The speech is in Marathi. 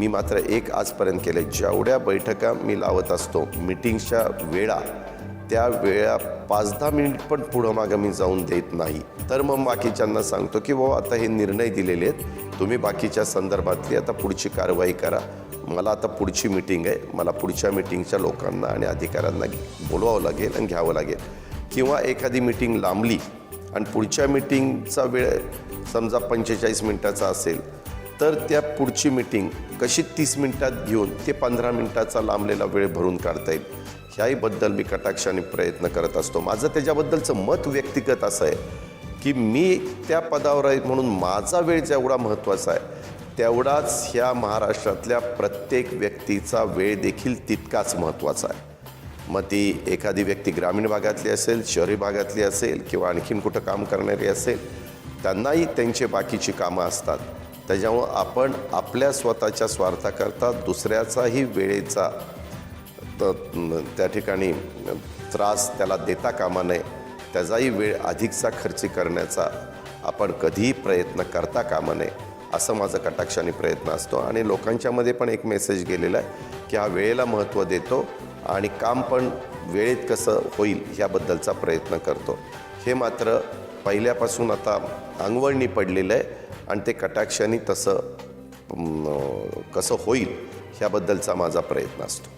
मी मात्र एक आजपर्यंत केले जेवढ्या बैठका मी लावत असतो मिटिंगच्या वेळा त्या वेळा पाच दहा मिनिट पण पुढं मागं मी जाऊन देत नाही. तर मग बाकीच्यांना सांगतो की बाबा आता हे निर्णय दिलेले आहेत. तुम्ही बाकीच्या संदर्भातली आता पुढची कारवाई करा. मला आता पुढची मिटिंग आहे. मला पुढच्या मिटिंगच्या लोकांना आणि अधिकाऱ्यांना बोलवावं लागेल आणि घ्यावं लागेल. किंवा एखादी मिटिंग लांबली आणि पुढच्या मिटिंगचा वेळ समजा पंचेचाळीस मिनटाचा असेल तर त्या पुढची मिटिंग कशी तीस मिनटात घेऊन ते पंधरा मिनटाचा लांबलेला वेळ भरून काढता येईल ह्याहीबद्दल मी कटाक्षाने प्रयत्न करत असतो. माझं त्याच्याबद्दलचं मत व्यक्तिगत असं आहे की मी त्या पदावर आहे म्हणून माझा वेळ जेवढा महत्त्वाचा आहे तेवढाच ह्या महाराष्ट्रातल्या प्रत्येक व्यक्तीचा वेळ देखील तितकाच महत्त्वाचा आहे. मग ती एखादी व्यक्ती ग्रामीण भागातली असेल शहरी भागातली असेल किंवा आणखीन कुठं काम करणारी असेल त्यांनाही त्यांचे बाकीची कामं असतात. त्याच्यामुळं आपण आपल्या स्वतःच्या स्वार्थाकरता दुसऱ्याचाही वेळेचा त्या ठिकाणी त्रास त्याला देता कामा नये त्याचाही वेळ अधिकचा खर्च करण्याचा आपण कधीही प्रयत्न करता कामा नये असं माझं कटाक्षाने प्रयत्न असतो. आणि लोकांच्यामध्ये पण एक मेसेज गेलेला आहे की हा वेळेला महत्त्व देतो आणि काम पण वेळेत कसं होईल ह्याबद्दलचा प्रयत्न करतो. हे मात्र पहिल्यापासून आता अंगवळणी पडलेलं आहे आणि ते कटाक्षाने तसं कसं होईल ह्याबद्दलचा माझा प्रयत्न असतो.